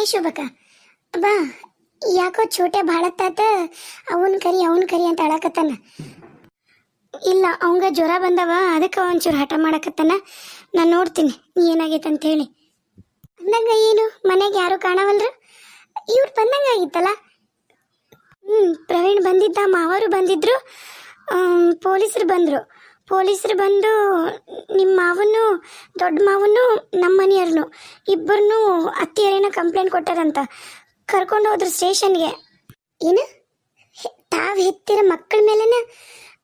ಏ ಶೋಭಕ ಬಾ, ಯಾಕೋ ಚೋಟೆ ಭಾಳತ್ತಾತ ಅವನ್ ಕರಿ ಅವನ್ ಕರಿ ಅಂತ ಅಳಕತ್ತಾನ. ಇಲ್ಲ, ಅವಂಗ ಜ್ವರ ಬಂದವ, ಅದಕ್ಕೆ ಒಂಚೂರು ಹಠ ಮಾಡಕತ್ತಾನ. ನಾನು ನೋಡ್ತೀನಿ ಏನಾಗೈತೆ ಅಂತ ಹೇಳಿ. ಅಂದಂಗ ಏನು? ಮನೆಗೆ ಯಾರು ಕಾಣವಲ್ರು? ಇವ್ರು ಬಂದಂಗ ಆಗಿತ್ತಲ್ಲ? ಹ್ಮ್, ಪ್ರವೀಣ್ ಬಂದಿದ್ದ, ಮಾವರು ಬಂದಿದ್ರು ಪೊಲೀಸರು ಬಂದರು. ಪೊಲೀಸರು ಬಂದು ನಿಮ್ಮ ಮಾವನು ದೊಡ್ಡ ಮಾವನು ನಮ್ಮ ಮನೆಯವ್ರನು ಇಬ್ಬರನ್ನು ಅತ್ತಿಯರೇನೋ ಕಂಪ್ಲೇಂಟ್ ಕೊಟ್ಟಾರಂತ. ಕರ್ಕೊಂಡು ಹೋದ್ರು ಸ್ಟೇಷನ್ಗೆ. ಏನು? ತಾವು ಹೆತ್ತಿರ ಮಕ್ಕಳ ಮೇಲೆನ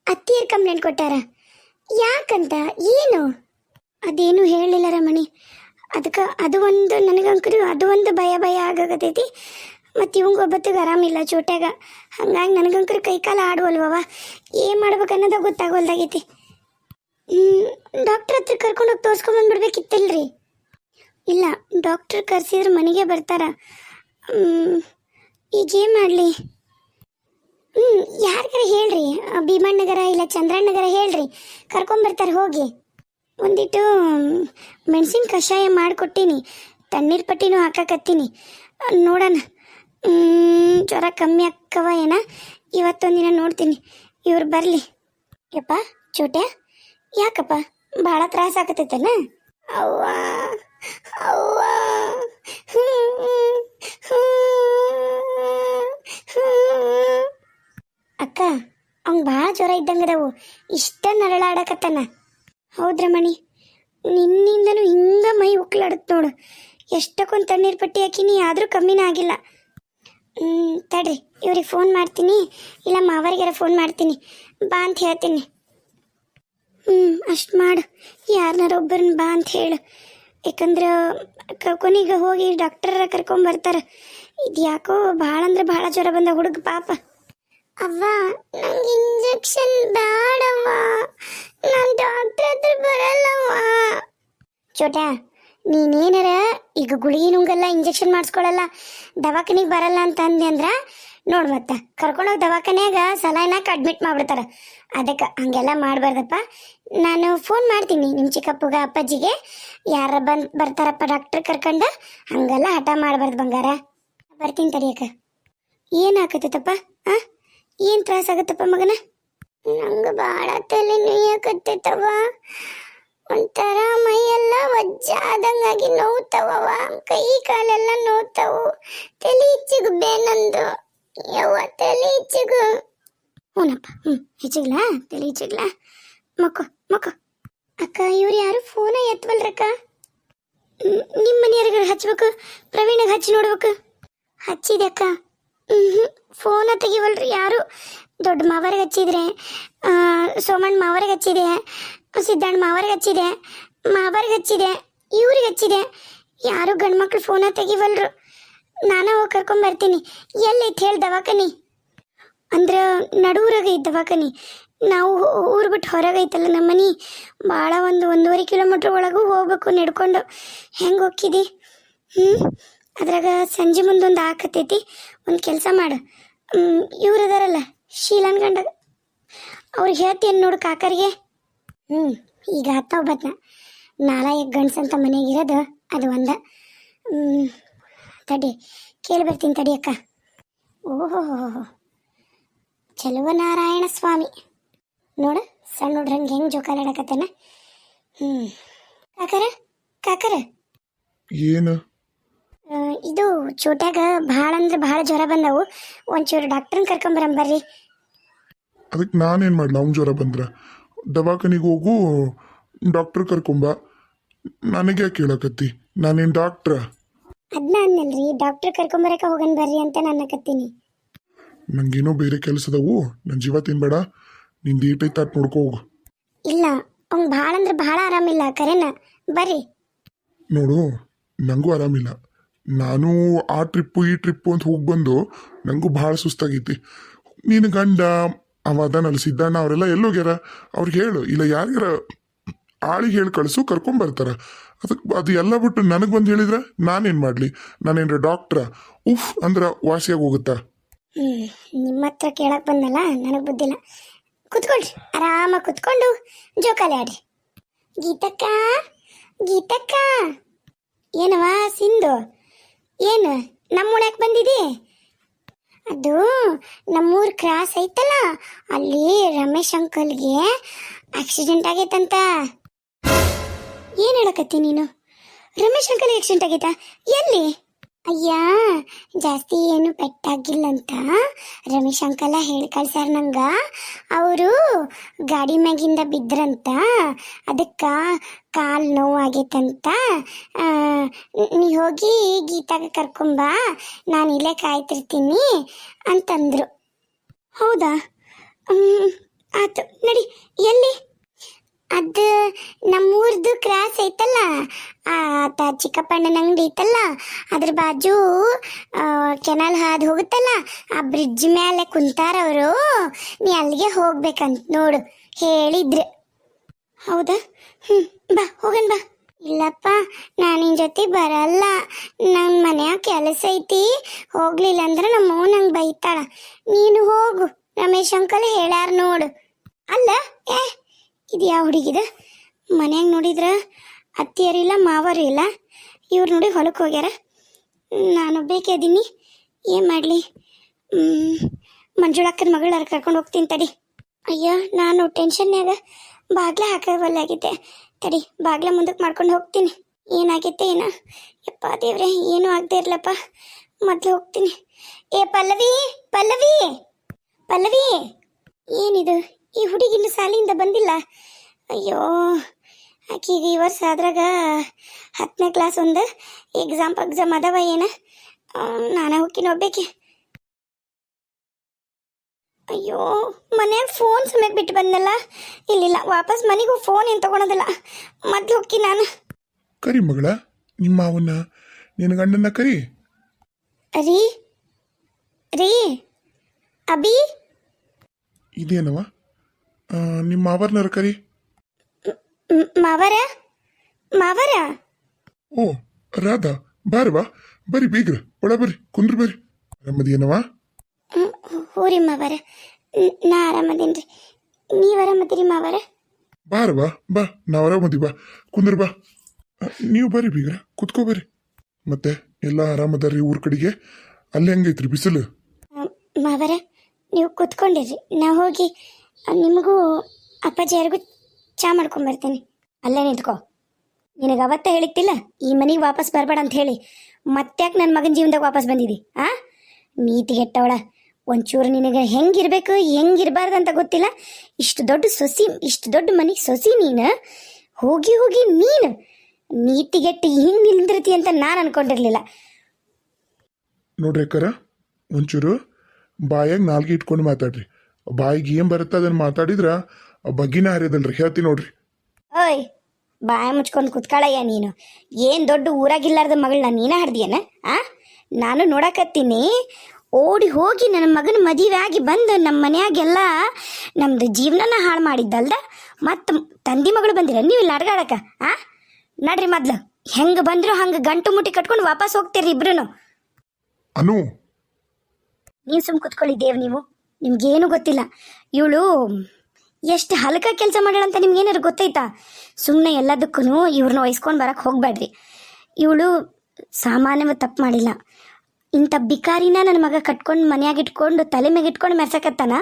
ಅತ್ತಿಯರ್ ಕಂಪ್ಲೇಂಟ್ ಕೊಟ್ಟಾರ? ಯಾಕಂತ? ಏನು? ಅದೇನು ಹೇಳಿಲ್ಲ ರಮಣಿ. ಅದಕ್ಕೆ ಅದು ಒಂದು ನನಗಂಕರು, ಅದು ಒಂದು ಭಯ ಭಯ ಆಗತೈತಿ ಮತ್ತು ಇವಂಗ ಒಬ್ಬತ್ತಿಗೆ ಆರಾಮಿಲ್ಲ ಚೋಟ್ಯಾಗ. ಹಂಗಾಗಿ ನನಗಂಕರು ಕೈಕಾಲ ಆಡುವಲ್ವವ ಏನು ಮಾಡ್ಬೇಕು ಅನ್ನೋದು ಗೊತ್ತಾಗೋಲ್ದಾಗೈತಿ ಡಾಕ್ಟ್ರ್ ಹತ್ರ ಕರ್ಕೊಂಡು ಹೋಗಿ ತೋರ್ಸ್ಕೊಂಡ್ ಬಂದ್ಬಿಡ್ಬೇಕಿತ್ತಲ್ರಿ. ಇಲ್ಲ ಡಾಕ್ಟ್ರ್ ಕರ್ಸಿದ್ರೆ ಮನೆಗೆ ಬರ್ತಾರ. ಹ್ಮ್, ಈಗ ಏನು ಮಾಡಲಿ? ಹ್ಞೂ ಯಾರಿಗಾರ ಹೇಳ್ರಿ? ಭೀಮಣ್ಣಗರ ಇಲ್ಲ ಚಂದ್ರಣ್ಣಗರ ಹೇಳ್ರಿ. ಕರ್ಕೊಂಬರ್ತಾರೆ ಹೋಗಿ. ಒಂದಿಟ್ಟು ಮೆಣಸಿನ ಕಷಾಯ ಮಾಡಿಕೊಟ್ಟೀನಿ. ತಣ್ಣೀರು ಪಟ್ಟಿನೂ ಹಾಕಕತ್ತೀನಿ. ನೋಡೋಣ. ಜ್ವರ ಕಮ್ಮಿ ಆಕ್ಕವ ಏನ? ಇವತ್ತೊಂದಿನ ನೋಡ್ತೀನಿ. ಇವ್ರು ಬರಲಿ. ಯಪ್ಪ ಚೋಟ್ಯ? ಯಾಕಪ್ಪ? ಬಹಳ ತ್ರಾಸ ಆಗತೈತಲ್ಲ ಅವ್ವ ಅವ್ವ. ಅಕ್ಕ, ಅವ್ನ್ ಭಾಳ ಜ್ವರ ಇದ್ದಂಗದವು. ಇಷ್ಟ ಹೌದ್ರ ಮಣಿ ನಿನ್ನಿಂದನು ಹಿಂಗ ಮೈ ಉಕ್ಲಾಡತ್ ನೋಡು. ಎಷ್ಟಕ್ಕೊಂದು ತಣ್ಣೀರು ಪಟ್ಟಿ ಹಾಕಿನಿ, ಆದರೂ ಕಮ್ಮಿನ ಆಗಿಲ್ಲ. ತಡ್ರಿ, ಇವ್ರಿಗೆ ಫೋನ್ ಮಾಡ್ತೀನಿ. ಇಲ್ಲ ಮಾವರಿಗಾರ ಫೋನ್ ಮಾಡ್ತೀನಿ. ಬಾ ಅಂತ ಹೇಳ್ತೀನಿ. ಹ್ಞೂ ಅಷ್ಟು ಮಾಡು. ಯಾರನ್ನಾರ ಒಬ್ಬರನ್ನ ಬಾ ಅಂತ ಹೇಳು. ಯಾಕಂದ್ರೆ ಕೊನೆಗೆ ಹೋಗಿ ಡಾಕ್ಟರ್ ಕರ್ಕೊಂಬರ್ತಾರೆ ಇದು ಯಾಕೋ ಭಾಳ ಅಂದ್ರೆ ಭಾಳ ಜ್ವರ ಬಂದ ಹುಡುಗ ಪಾಪ. ಅವ್ವ ನಂಗೆ ಇಂಜೆಕ್ಷನ್ ಬೇಡವ್ವ. ನಾನು ಡಾಕ್ಟರ್ ಹತ್ರ ಬರಲ್ಲವ್ವ. ಚೋಟ ನೀನೇನಾರ ಈಗ ಗುಳಿಗೆ ನುಂಗಲ್ಲ ಇಂಜೆಕ್ಷನ್ ಮಾಡಿಸ್ಕೊಳಲ್ಲ ದವಾಖಾನಿಗೆ ಬರಲ್ಲ ಅಂತ ಅಂದೆ ಅಂದ್ರ ನೋಡ್ ಮತ್ತ. ಕರ್ಕೊಂಡೋಗಿ ದವಾಖಾನ್ಯಾಗ ಸಲೈನಾಕ ಅಡ್ಮಿಟ್ ಮಾಡ್ಬಿಡ್ತಾರ. ಅದಕ್ಕೆ ಹಂಗೆಲ್ಲ ಮಾಡಬಾರ್ದಪ್ಪ. ನಾನು ಫೋನ್ ಮಾಡ್ತೀನಿ ನಿಮ್ಮ ಚಿಕ್ಕಪ್ಪಗ, ಅಪ್ಪಾಜಿಗೆ. ಯಾರ ಬಂದ್ ಬರ್ತಾರಪ್ಪ ಡಾಕ್ಟರ್ ಕರ್ಕೊಂಡು, ಹಂಗೆಲ್ಲ ಹಠ ಮಾಡಬಾರ್ದು ಬಂಗಾರ. ಬರ್ತೀನಿ ತಡಿಯಕ್ಕ ಏನು ಆಕತ್ತಪ್ಪ ಆ? ಏನು ತ್ರಾಸ ಆಗತ್ತಪ್ಪ ಮಗನ? ನಂಗೆ ಭಾಳ ತಲೆ ನುಯ್ಯಕತ್ತೈತವ ಒಂಥರ ಮೈಯೆಲ್ಲ ವಜ್ಜಾದಂಗಾಗಿ ನೋವ್ತವವ. ಕೈ ಕಾಲೆಲ್ಲ ನೋವ್ತವು. ತಲೆ ಬೇನಂದು ಯವ್ವ, ತಲೆ ಇಚ್ಚಿಗು ಹ್ಞೂನಪ್ಪ, ಹ್ಞೂ, ಹೆಚ್ಚಿಗ್ಲಾ? ತಲೆ ಇಚ್ಚಿಗ್ಲಾ ಮಕ್ಕೋ ಮಕ್ಕೋ. ಅಕ್ಕ, ಇವ್ರು ಯಾರು? ಫೋನ ಎತ್ತವಲ್ರಕ್ಕ ನಿಮ್ಮ ಮನೆಯವ್ರಿಗೆ ಹಚ್ಬೇಕು? ಪ್ರವೀಣಗೆ ಹಚ್ಚಿ ನೋಡ್ಬೇಕು? ಹಚ್ಚಿದೆ ಅಕ್ಕ. ಹ್ಞೂ ಫೋನ ತೆಗಿವಲ್ರಿ ಯಾರು? ದೊಡ್ಡ ಮಾವರಿಗೆ ಹಚ್ಚಿದ್ರೆ ಸೋಮಣ್ಣ ಮಾವರಿಗೆ ಹಚ್ಚಿದೆ, ಸಿದ್ದಣ್ಣ ಮಾವರಿಗೆ ಹಚ್ಚಿದೆ ಮಾವರಿಗೆ ಹಚ್ಚಿದೆ, ಇವ್ರಿಗೆ ಹಚ್ಚಿದೆ. ಯಾರು ಗಂಡು ಮಕ್ಳು ಫೋನ ತೆಗಿವಲ್ರು? ನಾನೇ ಹೋಗಿ ಕರ್ಕೊಂಬರ್ತೀನಿ ಎಲ್ಲೈತೆ ಹೇಳಿ ದವಾಖಾನಿ. ಅಂದ್ರೆ ನಡೂರಾಗ ಐತೆ ದವಾಖಾನಿ. ನಾವು ಊರು ಬಿಟ್ಟು ಹೊರಗೆ ಐತಲ್ಲ ನಮ್ಮ ಮನೆ. ಭಾಳ ಒಂದು ಒಂದೂವರೆ ಕಿಲೋಮೀಟ್ರ್ ಒಳಗೂ ಹೋಗ್ಬೇಕು ನಡ್ಕೊಂಡು. ಹೆಂಗೆ ಹೋಗ್ತಿದಿ? ಹ್ಞೂ ಅದ್ರಾಗ ಸಂಜೆ ಮುಂದೊಂದು ಹಾಕತ್ತೈತಿ ಒಂದು ಕೆಲಸ ಮಾಡು. ಇವ್ರು ಅದಾರಲ್ಲ, ಶೀಲನ್ ಗಂಡ. ಅವ್ರು ಹೇಳ್ತೀನಿ ನೋಡು ಕಾಕರಿಗೆ? ಹ್ಞೂ ಈಗ ಹತ್ತಾವ ಬತ್ನ ನಾಲ್ಕು ಗಂಡ್ಸಂತ ಮನೆಗೆ ಇರೋದು, ಅದು ಒಂದ. ತಡಿ ಕೇಳಿ ಬರ್ತೀನಿ ತಡಿ ಅಕ್ಕ. ಓಹೋ ಚಲುವನಾರಾಯಣ ಸ್ವಾಮಿ. ನೋಡು ಸಣ್ಣ ಹುಡ್ರಂಗೆ ಹೆಂಗೆ ಜೋಕಾಲಾಡಕತ್ತಾನ ಹ್ಞೂ ಕಾಕರ ಕಾಕರ. ಏನು? ಇದು ಚೋಟ್ಯಾಗ ಭಾಳ ಅಂದ್ರೆ ಭಾಳ ಜ್ವರ ಬಂದವು. ಒಂಚೂರು ಡಾಕ್ಟ್ರನ್ನ ಕರ್ಕೊಂಬರಂಬರ್ರಿ ಅದಕ್ಕೆ ನಾನೇನು ಮಾಡಲ? ಅವ್ನು ಜ್ವರ ಬಂದ್ರ? ದವಾಖಾನಿಗೆ ಹೋಗು ಡಾಕ್ಟ್ರ್ ಕರ್ಕೊಂಬ. ನನಗೆ ಕೇಳಕತ್ತಿ ನಾನೇನು ಡಾಕ್ಟ್ರ? ಅದನ್ನ ಅನ್ನಲ್ರಿ ಡಾಕ್ಟರ್ ಕರ್ಕೊಂಬರಕ ಹೋಗನ್ ಬರ್ರಿ ಅಂತ ನಾನು ಅನ್ನಕತ್ತೀನಿ ನಂಗೇನೋ ಬೇರೆ ಕೆಲಸದವು ನನ್ನ ಜೀವ ತಿನ್ಬೇಡ ನಿಂದು ಏಟೈತೆ ಅಟ್ ನೋಡ್ಕೋ ಹೋಗು. ಇಲ್ಲ ಅವ್ನ್ ಭಾಳ ಅಂದ್ರೆ ಭಾಳ ಆರಾಮಿಲ್ಲ ಕರೆನ? ಬರ್ರಿ. ನೋಡು ನನಗೂ ಆರಾಮಿಲ್ಲ. ನಾನು ಆ ಟ್ರಿಪ್ಪು ಈ ಟ್ರಿಪ್ಪು ಅಂತ ಹೋಗಿ ಬಂದು ನನಗೂ ಭಾಳ ಸುಸ್ತಾಗೈತಿ. ನೀನು ಗಂಡ ಅವ ಅದಾನಲ್ಲ ಸಿದ್ದಣ್ಣ ಅವರೆಲ್ಲ ಎಲ್ಲೋಗ್ಯಾರ ಅವ್ರಿಗೆ ಹೇಳು ಇಲ್ಲ ಯಾರ್ಯಾರ ಆಳಿಗೆ ಹೇಳಿ ಕಳಿಸು ಕರ್ಕೊಂಬರ್ತಾರ ಅದಕ್ಕೆ ಅದು ಎಲ್ಲ ಬಿಟ್ಟು ನನಗೆ ಬಂದು ಹೇಳಿದ್ರೆ ನಾನೇನು ಮಾಡಲಿ? ನಾನೇನ್ರ ಡಾಕ್ಟ್ರ ಉಫ್ ಅಂದ್ರೆ ವಾಸಿಯಾಗಿ ಹೋಗುತ್ತಾ? ನಿಮ್ಮ ಹತ್ರ ಕೇಳಕ್ಕೆ ಬಂದಲ್ಲ, ನನಗೆ ಬುದ್ಧಿಲ್ಲ ಕುತ್ಕೊಳ್ರಿ, ಆರಾಮಾಗಿ ಕುತ್ಕೊಂಡು ಜೋಕಾಲಿ ಆಡ್ರಿ. ಗೀತಕ್ಕ ಗೀತಕ್ಕ. ಏನವ ಸಿಂಧು? ಏನು ನಮ್ಮ ಉಣಕ್ ಬಂದಿದೆ? ಅದು ನಮ್ಮೂರ್ ಕ್ರಾಸ್ ಐತಲ್ಲ, ಅಲ್ಲಿ ರಮೇಶ್ ಅಂಕಲ್ಗೆ ಆಕ್ಸಿಡೆಂಟ್ ಆಗೈತಂತ. ಏನ್ ಹೇಳಕತ್ತಿ ನೀನು? ರಮೇಶ್ ಅಂಕಲ್ ಆಕ್ಸಿಡೆಂಟ್ ಎಲ್ಲಿ? ಅಯ್ಯ, ಜಾಸ್ತಿ ಏನು ಪೆಟ್ಟಾಗಿಲ್ಲಂತ? ರಮೇಶ್ ಅಂಕಲ ಹೇಳಿ ಕಳ್ಸ್ಯಾರ ನಂಗ, ಅವರು ಗಾಡಿ ಮ್ಯಾಗಿಂದ ಬಿದ್ರಂತ, ಅದಕ್ಕ ಕಾಲ್ ನೋವಾಗೈತಂತ ನೀ ಹೋಗಿ ಗೀತಾಗ ಕರ್ಕೊಂಬ ನಾನು ಇಲ್ಲೇ ಕಾಯ್ತಿರ್ತೀನಿ ಅಂತಂದ್ರು. ಹೌದಾ? ಆತು ನಡಿ, ಎಲ್ಲಿ? ಅದು ನಮ್ಮೂರ್ದು ಕ್ರಾಸ್ ಐತಲ್ಲ? ಆ, ತ ಚಿಕ್ಕಪ್ಪಣ್ಣನ ಅಂಗಡಿ ಐತಲ್ಲ? ಅದ್ರ ಬಾಜು ಕೆನಲ್ ಹಾದು ಹೋಗುತ್ತಲ್ಲ? ಆ ಬ್ರಿಡ್ಜ್ ಮೇಲೆ ಕುಂತಾರ ಅವರು ನೀ ಅಲ್ಲಿಗೆ ಹೋಗ್ಬೇಕಂತ ನೋಡು, ಹೇಳಿದ್ರು. ಹೌದಾ? ಹ್ಞೂ ಬಾ, ಹೋಗನ್ ಬಾ. ಇಲ್ಲಪ್ಪ, ನಾನು ನಿನ್ ಜೊತೆ ಬರಲ್ಲ. ನನ್ನ ಮನ್ಯಾಗ ಕೆಲಸ ಐತಿ. ಹೋಗ್ಲಿಲ್ಲ ಅಂದ್ರೆ ನಮ್ಮ ನಂಗ್ ನಂಗೆ ಬೈತಾಳ. ನೀನು ಹೋಗು. ರಮೇಶ್ ಅಂಕಲ್ ಹೇಳ್ಯಾರ ನೋಡು. ಅಲ್ಲ, ಏ ಇದು ಯಾವ ಹುಡುಗಿದ? ಮನ್ಯಾಗ ನೋಡಿದ್ರ ಅತ್ತಿಯರು ಇಲ್ಲ ಮಾವರು ಇಲ್ಲ. ಇವ್ರು ನೋಡಿ ಹೊಲಕ್ಕೆ ಹೋಗ್ಯಾರ. ನಾನು ಬೇಕಿದ್ದೀನಿ ಏನು ಮಾಡಲಿ? ಮಂಜುಳಕ್ಕನ ಮಗಳಾರ ಕರ್ಕೊಂಡು ಹೋಗ್ತೀನಿ ತಡಿ. ಅಯ್ಯೋ, ನಾನು ಟೆನ್ಷನ್ಯಾಗ ಬಾಗ್ಲ ಹಾಕಬಲ್ಲಾಗಿದ್ದೆ ತಡಿ, ಬಾಗ್ಲ ಮುಂದಕ್ಕೆ ಮಾಡ್ಕೊಂಡು ಹೋಗ್ತೀನಿ. ಏನಾಗೈತೆ ಏನ? ಯಪ್ಪ ದೇವ್ರೆ, ಏನೂ ಆಗದೆ ಇರಲಪ್ಪ. ಮೊದ್ಲು ಹೋಗ್ತೀನಿ. ಏ, ಪಲ್ಲವಿ ಪಲ್ಲವಿ ಪಲ್ಲವಿ, ಏನಿದು? ಈ ಹುಡುಗಿನ ಶಾಲೆಯಿಂದ ಬಂದಿಲ್ಲ. ಅಯ್ಯೋ ಆಕಿಗೆ ಈ ವರ್ಷ ಅದ್ರಾಗ ಹತ್ತನೇ ಕ್ಲಾಸ್ ಒಂದು ಎಕ್ಸಾಮ್ ಎಕ್ಸಾಮ್ ಅದಾವ ಏನ. ನಾನೇ ಹುಕ್ಕಿನ ಒಬ್ಬೇಕೆ ಅಯ್ಯೋ ಮನ್ಯಾಗ ಫೋನ್ ಸಮಯಕ್ಕೆ ಬಿಟ್ಟು ಬಂದಲ್ಲ. ಇಲ್ಲಿಲ್ಲ ವಾಪಸ್ ಮನೆಗೂ ಫೋನ್ ಏನು ತಗೊಳೋದಿಲ್ಲ. ಮೊದ್ಲು ಹುಕ್ಕಿ ನಾನು. ಕರಿ ಮಗಳ ನಿಮ್ಮ ಅವನ್ನ ನಿನ್ನ ಗಂಡನ್ನ ಕರಿ. ರೀ ರೀ ಅಭಿ. ಇದೇನವ? ಆ, ನಿಮ್ಮ ಮಾವರ್ನರ ಕರಿ? ಮ್- ಮಾವರ? ಮಾವರ? ಓ ರಾಧಾ ಬಾರವಾ ಬರ್ರಿ ಬೀಗ್ರ ಒಳ ಬರ್ರಿ ಕುಂದ್ರ ಬರ್ರಿ. ಆರಾಮದೇನವ ಹ್ಮ್, ಹೂರಿ ಮಾವರ. ನ್- ನಾ ಆರಾಮದೇನ್ರಿ. ನೀವು ಆರಾಮದಿರಿ ಮಾವರ? ಬಾರ ಬಾ ನಾವು ಆರಾಮದಿ ಬಾ ಕುಂದ್ರ ಬಾ. ನೀವು ಬರ್ರಿ ಬೀಗ್ರ ಕುತ್ಕೋ ಬರ್ರಿ. ಮತ್ತೆ ಎಲ್ಲ ಆರಾಮದಾರ್ರಿ ಊರ್ ಕಡೆಗೆ? ಅಲ್ಲಿ ಹೆಂಗೈತ್ರಿ ಬಿಸಿಲು? ಮ್, ಮಾವರ ನೀವು ಕೂತ್ಕೊಂಡಿರ್ರಿ ನಾ ಹೋಗಿ ನಿಮಗೂ ಅಪ್ಪಾಜಿಯರಿಗೂ ಚಾ ಮಾಡ್ಕೊಂಬರ್ತೀನಿ ಅಲ್ಲೇ ನಿಂತ್ಕೋ. ನಿನಗೆ ಅವತ್ತೇ ಹೇಳಿತ್ತಿಲ್ಲ ಈ ಮನೆಗೆ ವಾಪಸ್ ಬರಬೇಡ ಅಂತ ಹೇಳಿ. ಮತ್ತ್ಯಾಕೆ ನನ್ನ ಮಗನ ಜೀವನದಾಗ ವಾಪಸ್ ಬಂದಿದ್ದಿ ಆ? ನೀತಿಗೆಟ್ಟವಳ ಒಂಚೂರು ನಿನಗೆ ಹೆಂಗಿರ್ಬೇಕು, ಹೆಂಗಿರಬಾರ್ದು ಅಂತ ಗೊತ್ತಿಲ್ಲ. ಇಷ್ಟು ದೊಡ್ಡ ಸೊಸಿ, ಇಷ್ಟು ದೊಡ್ಡ ಮನೆಗೆ ಸೊಸಿ ನೀನು, ಹೋಗಿ ಹೋಗಿ ನೀನು ನೀತಿಗೆಟ್ಟು ಹಿಂಗೆ ನಿಂದಿರ್ತಿ ಅಂತ ನಾನು ಅನ್ಕೊಂಡಿರ್ಲಿಲ್ಲ. ನೋಡ್ರಿ ಅಕ್ಕಾರ, ಒಂಚೂರು ಬಾಯಾಗ ನಾಲ್ಗೆ ಇಟ್ಕೊಂಡು ಮಾತಾಡ್ರಿ. ಬಾಯಿಗೆ ಏನ್ ಬರುತ್ತೆ ಅದನ್ನ ಮಾತಾಡಿದ್ರ ಬಗ್ಗಿನ ಹರಿಯದಲ್ರಿ ಹೇಳ್ತೀನಿ ನೋಡ್ರಿ. ಓಯ್ ಬಾಯ ಮುಚ್ಕೊಂಡು ಕುತ್ಕಾಳಯ್ಯ ನೀನು. ಏನು ದೊಡ್ಡ ಊರಾಗಿಲ್ಲಾರ್ದ ಮಗಳನ್ನ ನೀನ ಹಡ್ದಿಯನ ಆ? ನಾನು ನೋಡಕತ್ತೀನಿ ಓಡಿ ಹೋಗಿ ನನ್ನ ಮಗನ ಮದುವೆ ಆಗಿ ಬಂದು ನಮ್ಮ ಮನೆಯಾಗೆಲ್ಲ ನಮ್ದು ಜೀವನನ ಹಾಳು ಮಾಡಿದ್ದಲ್ದ? ಮತ್ತು ತಂದಿ ಮಗಳು ಬಂದಿರ ನೀವು ಇಲ್ಲಿ ಅಡ್ಗಾಡಕ ಆ? ನಡ್ರಿ ಮೊದ್ಲು ಹೆಂಗೆ ಬಂದ್ರು ಹಂಗೆ ಗಂಟು ಮುಟ್ಟಿ ಕಟ್ಕೊಂಡು ವಾಪಸ್ ಹೋಗ್ತೀರಿ ಇಬ್ರು ಅನು. ನೀವು ಸುಮ್ ಕುತ್ಕೊಳ್ಳಿ ದೇವ್ ನೀವು. ನಿಮ್ಗೇನು ಗೊತ್ತಿಲ್ಲ. ಇವಳು ಎಷ್ಟು ಹಲಕ ಕೆಲಸ ಮಾಡ್ಯಾಳಂತ ನಿಮ್ಗೇನಾದ್ರು ಗೊತ್ತೈತಾ ಸುಮ್ಮನೆ ಎಲ್ಲದಕ್ಕೂ ಇವ್ರನ್ನ ವಹಿಸ್ಕೊಂಡು ಬರಕ್ಕೆ ಹೋಗ್ಬೇಡ್ರಿ ಇವಳು ಸಾಮಾನ್ಯವ ತಪ್ಪು ಮಾಡಿಲ್ಲ. ಇಂಥ ಬಿಕಾರಿನ ನನ್ನ ಮಗ ಕಟ್ಕೊಂಡು ಮನ್ಯಾಗ ಇಟ್ಕೊಂಡು ತಲೆ ಮ್ಯಾಗ ಇಟ್ಕೊಂಡು ಮೆರ್ಸಕತ್ತಾನ?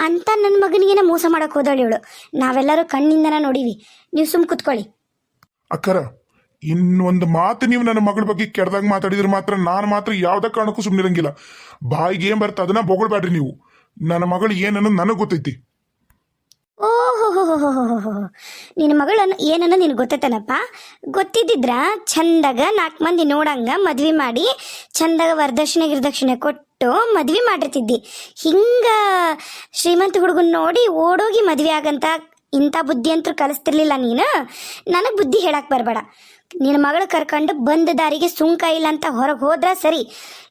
ಅಂತ ನನ್ನ ಮಗನಿಗೇನ ಮೋಸ ಮಾಡೋಕೆ ಹೋದಳು ಇವಳು. ನಾವೆಲ್ಲರೂ ಕಣ್ಣಿಂದನ ನೋಡೀವಿ. ನೀವು ಸುಮ್ಮ ಕುತ್ಕೊಳ್ಳಿ. ಅಕ್ಕರ, ಇನ್ನೊಂದು ಮಾತು ನೀವು ನನ್ನ ಮಗಳ ಬಗ್ಗೆ ಕೆಡ್ದಾಗ ಮಾತಾಡಿದ್ರೆ ಮಾತ್ರ ನಾನು ಮಾತ್ರ ಯಾವುದೇ ಕಾರಣಕ್ಕೂ ಸುಮ್ಮನಿರಂಗಿಲ್ಲ ಬಾಯಿಗೆ ಏನ್ ಬರುತ್ತೆ ಅದನ್ನ ಬೊಗಳ್ಬೇಡ್ರಿ ನೀವು. ನನ್ನ ಮಗಳು ಏನನ್ನು ನನಗೆ ಗೊತ್ತೈತಿ? ಓಹೋ ನಿನ್ನ ಮಗಳನ್ನ ಏನನ್ನ ನಿನಗೆ ಗೊತ್ತೈತನಪ್ಪ? ಗೊತ್ತಿದ್ದಿದ್ರ ಚಂದಾಗ ನಾಲ್ಕು ಮಂದಿ ನೋಡಂಗ ಮದ್ವೆ ಮಾಡಿ ಚಂದಾಗ ವರದಕ್ಷಿಣೆ ಗಿರದಕ್ಷಿಣೆ ಕೊಟ್ಟು ಮದ್ವೆ ಮಾಡಿರ್ತಿದ್ದಿ. ಹಿಂಗ ಶ್ರೀಮಂತ ಹುಡುಗನ್ ನೋಡಿ ಓಡೋಗಿ ಮದ್ವೆ ಆಗಂತ ಇಂಥ ಬುದ್ಧಿ ಅಂತೂ ಕಲಿಸ್ತಿರ್ಲಿಲ್ಲ ನೀನು? ನನಗೆ ಬುದ್ಧಿ ಹೇಳಕ್ ಬರಬೇಡ. ನಿನ್ನ ಮಗಳು ಕರ್ಕೊಂಡು ಬಂದ ದಾರಿಗೆ ಸುಂಕ ಇಲ್ಲ ಅಂತ ಹೊರಗೆ ಹೋದ್ರ ಸರಿ.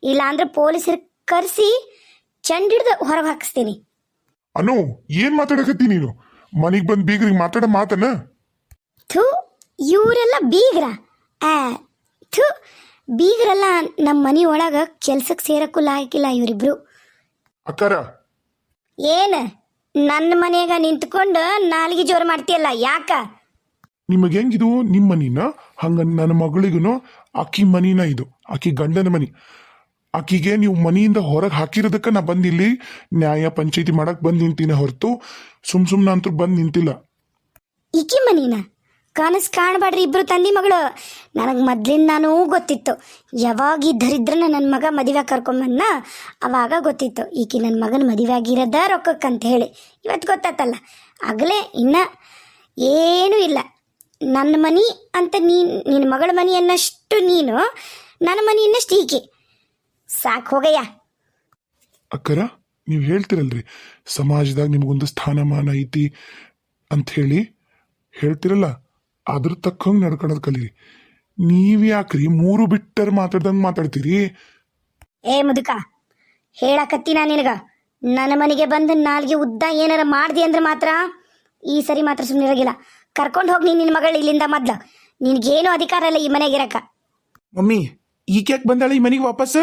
ಇಲ್ಲಾಂದ್ರೆ ಪೊಲೀಸರು ಕರೆಸಿ ಚಂಡಿಡ್ದು ಹೊರಗೆ ಹಾಕಿಸ್ತೀನಿ. ಅನು ಏನ್ ಮಾತಾಡಕತ್ತಿ ನೀನು? ಮನಿಗ್ ಬಂದ್ ಬೀಗ್ರಿಗೆ ಮಾತಾಡ ಮಾತನ? ಥೂ ಇವರೆಲ್ಲ ಬೀಗ್ರ. ಆ ಥೂ ಬೀಗ್ರೆಲ್ಲ ನಮ್ಮ ಮನೆ ಒಳಗ ಕೆಲ್ಸಕ್ಕೆ ಸೇರಕ್ಕೂ ಲಾಯಕಿಲ್ಲ ಇವರಿಬ್ರು. ಅಕ್ಕಾರ. ಏನ? ನನ್ನ ಮನೆಯಾಗ ನಿಂತ್ಕೊಂಡು ನಾಲ್ಗೆ ಜೋರು ಮಾಡ್ತೀಯಲ್ಲ ಯಾಕ? ನಿಮಗೆ ಹೆಂಗಿದು ನಿಮ್ಮ ಮನಿನ? ಹಂಗ ನನ್ನ ಮಗಳಿಗೂ ಅಕ್ಕಿ ಮನಿನ ಇದು ಅಕ್ಕಿ ಗಂಡನ ಮನಿ. ಆಕಿಗೆ ನೀವು ಮನೆಯಿಂದ ಹೊರಗೆ ಹಾಕಿರೋದಕ್ಕೆ ನಾ ಬಂದು ಇಲ್ಲಿ ನ್ಯಾಯ ಪಂಚಾಯತಿ ಮಾಡಕ್ ಬಂದು ನಿಂತೀನಿ ಹೊರತು. ಸುಮ್ ಸುಮ್ನ ಅಂತೂ ಬಂದು ನಿಂತಿಲ್ಲ. ಈಕಿ ಮನೀನ? ಕನಸು ಕಾಣಬೇಡ್ರಿ ಇಬ್ರು ತಂದಿ ಮಗಳು. ನನಗೆ ಮೊದ್ಲಿಂದಾನೂ ಗೊತ್ತಿತ್ತು. ಯಾವಾಗ ಈ ದರಿದ್ರನ ನನ್ನ ಮಗ ಮದುವೆ ಕರ್ಕೊಂಬಂದ ಅವಾಗ ಗೊತ್ತಿತ್ತು. ಈಕಿ ನನ್ನ ಮಗನ ಮದುವೆ ಆಗಿರೋದ ರೊಕ್ಕಕ್ಕಂತ ಹೇಳಿ. ಇವತ್ತು ಗೊತ್ತಾತಲ್ಲ. ಆಗಲೇ ಇನ್ನ ಏನೂ ಇಲ್ಲ. ನನ್ನ ಮನಿ ಅಂತ ನೀನು ನಿನ್ನ ಮಗಳ ಮನಿ ಅನ್ನಷ್ಟು ನೀನು ನನ್ನ ಮನಿ ಅನ್ನಷ್ಟು ಈಕಿ. ಸಾಕು ಹೋಗಯ್ಯ. ಅಕ್ಕರ ನೀವು ಹೇಳ್ತಿರಲ್ರಿ ಸಮಾಜದಾಗ ನಿಮಗೊಂದು ಸ್ಥಾನಮಾನ ಐತಿ ಅಂತ ಹೇಳಿ ಹೇಳ್ತಿರಲ್ಲ ಅದ್ರ ತಕ್ಕಂಗೆ ನಡ್ಕೊಳೋದು ಕಲೀರಿ. ನೀವ್ ಯಾಕ್ರಿ ಮೂರು ಬಿಟ್ಟರ್ ಮಾತಾಡ್ದಂಗೆ ಮಾತಾಡ್ತೀರಿ? ಏ ಮುದುಕ ಹೇಳಕತ್ತೀನ ನಿನಗ. ನನ್ನ ಮನೆಗೆ ಬಂದು ನಾಲ್ಗೆ ಉದ್ದ ಏನಾರ ಮಾಡ್ದಿ ಅಂದ್ರೆ ಮಾತ್ರ ಈ ಸರಿ ಮಾತ್ರ ಸುಮ್ಮನಿರಾಗಿಲ್ಲ ಕರ್ಕೊಂಡು ಹೋಗಿ ನೀನು ನಿನ್ನ ಮಗಳು ಇಲ್ಲಿಂದ ಮೊದ್ಲು. ನಿನಗೇನು ಅಧಿಕಾರ ಇಲ್ಲ ಈ ಮನೆಗೆ ಇರಕ್ಕ ಮಮ್ಮಿ ಈಕ್ಯಾಕ್ ಬಂದಾಳೆ ಈ ಮನೆಗೆ ವಾಪಸ್